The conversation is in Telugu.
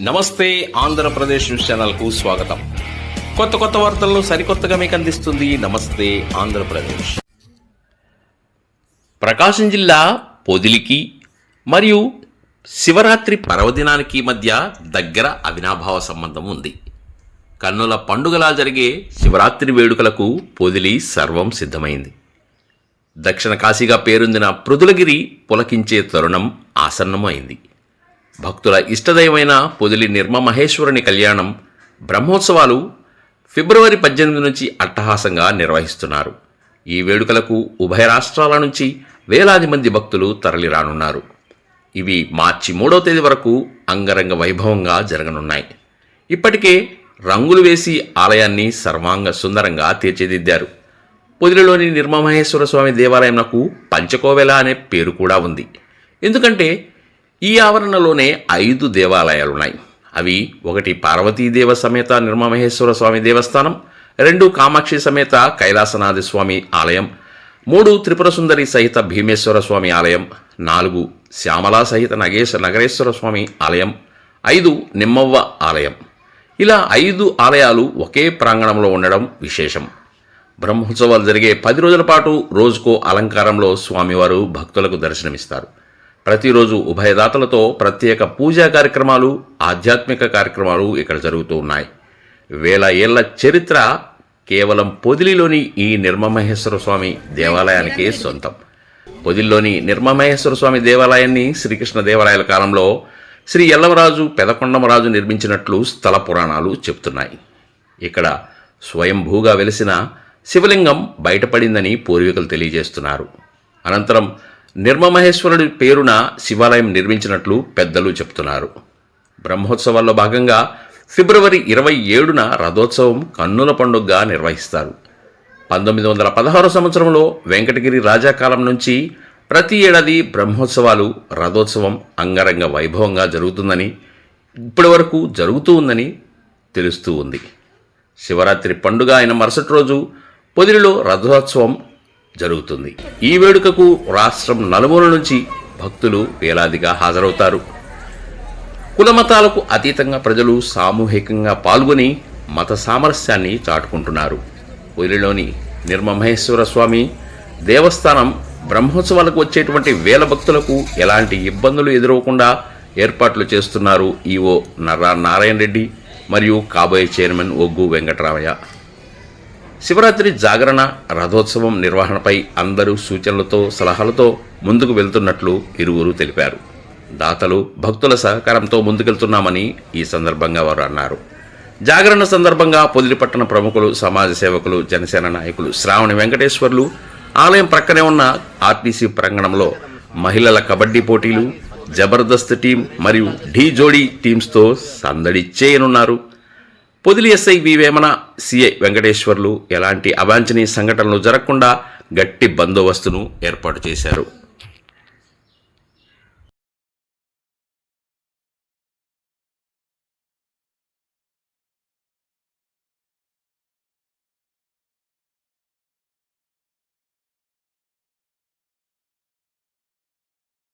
నమస్తే ఆంధ్రప్రదేశ్ న్యూస్ ఛానల్కు స్వాగతం. కొత్త కొత్త వార్తలను సరికొత్తగా మీకు అందిస్తుంది నమస్తే ఆంధ్రప్రదేశ్ ప్రకాశం జిల్లా పొదిలికి మరియు శివరాత్రి పర్వదినానికి మధ్య దగ్గర అవినాభావ సంబంధం ఉంది. కన్నుల పండుగలా జరిగే శివరాత్రి వేడుకలకు పొదిలి సర్వం సిద్ధమైంది. దక్షిణ కాశీగా పేరొందిన పృథులగిరి పులకించే తరుణం ఆసన్నమైంది. భక్తుల ఇష్టదైవమైన పొదిలి నిర్మమహేశ్వరుని కళ్యాణం బ్రహ్మోత్సవాలు ఫిబ్రవరి పద్దెనిమిది నుంచి అట్టహాసంగా నిర్వహిస్తున్నారు. ఈ వేడుకలకు ఉభయ రాష్ట్రాల నుంచి వేలాది మంది భక్తులు తరలిరానున్నారు ఇవి మార్చి మూడవ తేదీ వరకు అంగరంగ వైభవంగా జరగనున్నాయి. ఇప్పటికే రంగులు వేసి ఆలయాన్ని సర్వాంగ సుందరంగా తీర్చిదిద్దారు. పొదిలిలోని నిర్మమహేశ్వర స్వామి దేవాలయంకు పంచకోవెల అనే పేరు కూడా ఉంది. ఎందుకంటే ఈ ఆవరణలోనే ఐదు దేవాలయాలున్నాయి. అవి ఒకటి పార్వతీదేవ సమేత నిర్మమహేశ్వర స్వామి దేవస్థానం రెండు కామాక్షి సమేత కైలాసనాథ స్వామి ఆలయం మూడు త్రిపుర సుందరి సహిత భీమేశ్వర స్వామి ఆలయం నాలుగు శ్యామలా సహిత నగేశ నగరేశ్వర స్వామి ఆలయం ఐదు నిమ్మవ్వ ఆలయం. ఇలా ఐదు ఆలయాలు ఒకే ప్రాంగణంలో ఉండడం విశేషం. బ్రహ్మోత్సవాలు జరిగే పది రోజుల పాటు రోజుకో అలంకారంలో స్వామివారు భక్తులకు దర్శనమిస్తారు. ప్రతిరోజు ఉభయదాతలతో ప్రత్యేక పూజా కార్యక్రమాలు ఆధ్యాత్మిక కార్యక్రమాలు ఇక్కడ జరుగుతూ ఉన్నాయి. వేల ఏళ్ళ చరిత్ర కేవలం పొదిలిలోని ఈ నిర్మమహేశ్వర స్వామి దేవాలయానికే సొంతం. పొదిల్లోని నిర్మమహేశ్వర స్వామి దేవాలయాన్ని శ్రీకృష్ణ దేవాలయాల కాలంలో శ్రీ ఎల్లవరాజు పెదకొండమరాజు నిర్మించినట్లు స్థల పురాణాలు చెప్తున్నాయి ఇక్కడ స్వయంభూగా వెలిసిన శివలింగం బయటపడిందని పూర్వీకులు తెలియజేస్తున్నారు. అనంతరం నిర్మమహేశ్వరుడి పేరున శివాలయం నిర్మించినట్లు పెద్దలు చెప్తున్నారు. బ్రహ్మోత్సవాల్లో భాగంగా ఫిబ్రవరి ఇరవై ఏడున రథోత్సవం కన్నుల పండుగగా నిర్వహిస్తారు. పంతొమ్మిది వందల పదహారు సంవత్సరంలో వెంకటగిరి రాజాకాలం నుంచి ప్రతి ఏడాది బ్రహ్మోత్సవాలు రథోత్సవం అంగరంగ వైభవంగా జరుగుతుందని ఇప్పటి వరకు జరుగుతూ ఉందని తెలుస్తూ ఉంది. శివరాత్రి పండుగ అయిన మరుసటి రోజు పొదిలిలో రథోత్సవం జరుగుతుంది. ఈ వేడుకకు రాష్ట్రం నలుమూల నుంచి భక్తులు వేలాదిగా హాజరవుతారు. కులమతాలకు అతీతంగా ప్రజలు సామూహికంగా పాల్గొని మత సామరస్యాన్ని చాటుకుంటున్నారు. ఊరిలోని నిర్మమహేశ్వర స్వామి దేవస్థానం బ్రహ్మోత్సవాలకు వచ్చేటువంటి వేల భక్తులకు ఎలాంటి ఇబ్బందులు ఎదురవకుండా ఏర్పాట్లు చేస్తున్నారు ఈవో నర్రా నారాయణ రెడ్డి మరియు కాబోయే చైర్మన్ ఒగ్గు వెంకటరామయ్య. శివరాత్రి జాగరణ రథోత్సవం నిర్వహణపై అందరూ సూచనలతో సలహాలతో ముందుకు వెళ్తున్నట్లు ఇరువురు తెలిపారు. దాతలు భక్తుల సహకారంతో ముందుకెళ్తున్నామని ఈ సందర్భంగా వారు అన్నారు. జాగరణ సందర్భంగా పొదిలిపట్టణ ప్రముఖులు సమాజ సేవకులు జనసేన నాయకులు శ్రావణి వెంకటేశ్వర్లు ఆలయం ప్రక్కనే ఉన్న ఆర్టీసీ ప్రాంగణంలో మహిళల కబడ్డీ పోటీలు జబర్దస్త్ టీం మరియు ఢీ జోడీ టీమ్స్తో సందడి చేయనున్నారు. Podili SI V Vemana CI Venkateswarlu ఎలాంటి అవాంఛనీయ సంఘటనలు జరగకుండా గట్టి బందోబస్తును ఏర్పాటు చేశారు.